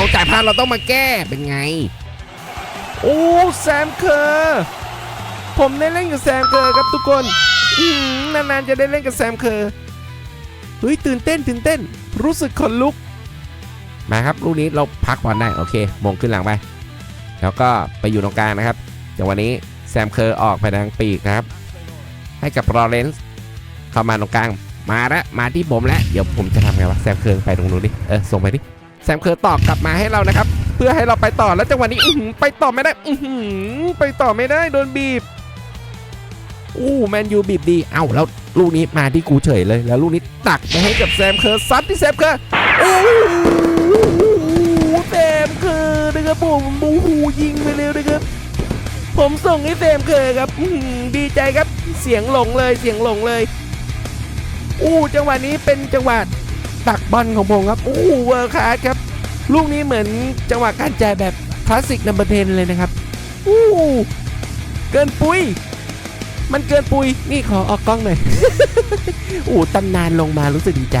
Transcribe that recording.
เอาจ่ายพลาดเราต้องมาแก้เป็นไง โอ้แซมเคอร์ผมได้เล่นกับแซมเคอร์ครับทุกคนอืมนานๆจะได้เล่นกับแซมเคอร์เฮ้ยตื่นเต้นตื่นเต้น รู้สึกขนลุก มาครับลูกนี้เราพักบอลได้โอเคมงขึ้นหลังไปแล้วก็ไปอยู่ตรงกลางนะครับจังหวะนี้แซมเคอร์ออกไปทางปีกนะครับ ให้กับรอเรนซ์เข้ามาตรงกลาง มาแล้วมาที่ผมแล้ว เดี๋ยวผมจะทำไงวะแซมเคอร์ไปตรงนู้นดิ เออ ส่งไปดิแซ มเคอร์ตอบกลับมาให้เรานะครับ เพื่อให้เราไปต่อแล้วจังหวะนี้อืไปต่อไม่ได้อไปต่อไม่ได้โดนบีบอู้แมนยูบีบดี เอ้าแล้วลูกนี้มาที่กูเฉยเลย แล้วลูกนี้ตักไปให้กับแซมเคอร์ซัดที่แซมเคอร์โอ้แซมเคอร์นะครับผมบูฮูยิงไปเร็วนะครับผมส่งให้แซมเคอร์ครับดีใจครับเสียงหลงเลยเสียงหลงเลยอู้จังหวะนี้เป็นจังหวะ ตักบอลของผมครับอู้เวอร์คาร์ดครับ ลูกนี้เหมือนจังหวะการแจ่แบบคลาสสิกนัมเบอร์เทนเลยนะครับอู้เกินปุยมันเกินปุย นี่ขอออกกล้องหน่อย อู้ตำนานลงมารู้สึกดีใจ